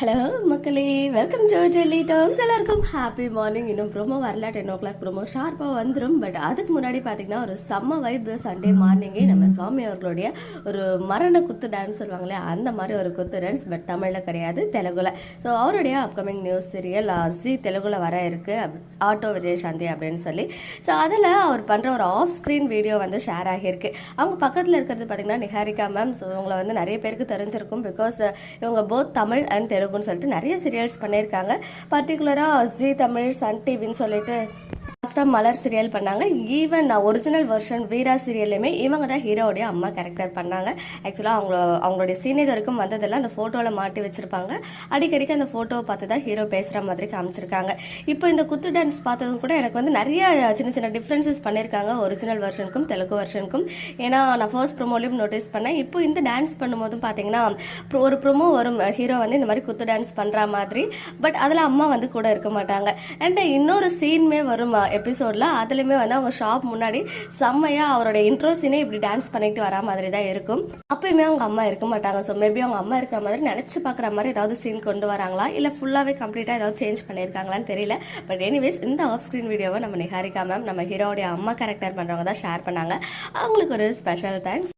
Hello மக்களே. Welcome to Delhi talks எல்லாருக்கும் happy morning இன்னும் ப்ரோமோ வரல. டென் ஓ கிளாக் ப்ரோமோ ஷார்ப்பாக வந்துடும் பட் அதுக்கு முன்னாடி பார்த்தீங்கன்னா ஒரு செம்ம வைப் சண்டே மார்னிங்கே நம்ம சுவாமி அவர்களுடைய ஒரு மரண குத்து டான்ஸ் சொல்லுவாங்களே அந்த மாதிரி ஒரு குத்து டான்ஸ் பட் தமிழில் கிடையாது தெலுங்குல. ஸோ அவருடைய அப்கமிங் நியூஸ் சீரியல் ஜி தெலுங்குல வர இருக்கு. ஆட்டோ விஜயசாந்தி அப்படின்னு சொல்லி. ஸோ அதில் அவர் பண்ணுற ஒரு ஆஃப் ஸ்க்ரீன் வீடியோ வந்து ஷேர் ஆகியிருக்கு. அவங்க பக்கத்தில் இருக்கிறது பார்த்தீங்கன்னா நிஹாரிகா மேம் ஸோ இவங்களை வந்து நிறைய பேருக்கு தெரிஞ்சிருக்கும் பிகாஸ் இவங்க போத் தமிழ் அண்ட் தெலுங்கு சொல்லிட்டு நிறைய சீரியல்ஸ் பண்ணியிருக்காங்க. பர்டிகுலராக ஜி தமிழ் சன் டிவின்னு சொல்லிட்டு லாஸ்ட்டாக மலர் சீரியல் பண்ணாங்க. ஈவன் ஒரிஜினல் வெர்ஷன் வீரா சீரியல்லையுமே இவங்க தான் ஹீரோடைய அம்மா கேரக்டர் பண்ணாங்க. ஆக்சுவலாக அவங்க அவங்களுடைய சீன் இது வரைக்கும் வந்ததெல்லாம் அந்த ஃபோட்டோவில் மாட்டி வச்சிருப்பாங்க. அடிக்கடிக்கு அந்த ஃபோட்டோவை பார்த்து தான் ஹீரோ பேசுகிற மாதிரி காமிச்சிருக்காங்க. இப்போ இந்த குத்து டான்ஸ் பார்த்ததும் கூட எனக்கு வந்து நிறைய சின்ன சின்ன டிஃப்ரென்சஸ் பண்ணியிருக்காங்க ஒரிஜினல் வெர்ஷனுக்கும் தெலுங்கு வெர்ஷனுக்கும் ஏன்னா நான் ஃபர்ஸ்ட் ப்ரோமோலையும் நோட்டீஸ் பண்ணேன். இப்போ இந்த டான்ஸ் பண்ணும்போதும் பார்த்தீங்கன்னா ஒரு ப்ரோமோ வரும். ஹீரோ வந்து இந்த மாதிரி குத்து டான்ஸ் பண்ணுற மாதிரி. பட் அதில் அம்மா வந்து கூட இருக்க மாட்டாங்க. அண்ட் இன்னொரு சீனுமே வரும்? எபிசோடில் அதுலேயுமே வந்து அவங்க ஷாப் முன்னாடி செம்மையாக அவரோட இன்ட்ரோ சீனே இப்படி டான்ஸ் பண்ணிட்டு வரா மாதிரி தான் இருக்கும். அப்பயுமே அவங்க அம்மா இருக்க மாட்டாங்க. ஸோ மேபி அவங்க அம்மா இருக்கிற மாதிரி நினச்சி பார்க்குற மாதிரி ஏதாவது சீன் கொண்டு வராங்களா? இல்லை ஃபுல்லாகவே கம்ப்ளீட்டாக ஏதாவது சேஞ்ச் பண்ணியிருக்காங்களான்னு தெரியல. பட் எனிவேஸ் இந்த ஆஃப் ஸ்க்ரீன் வீடியோவை நம்ம நிகாரிக்கா மேம் நம்ம ஹீரோடைய அம்மா கேரக்டர் பண்ணுறவங்க தான் ஷேர் பண்ணாங்க. அவங்களுக்கு ஒரு ஸ்பெஷல் தேங்க்ஸ்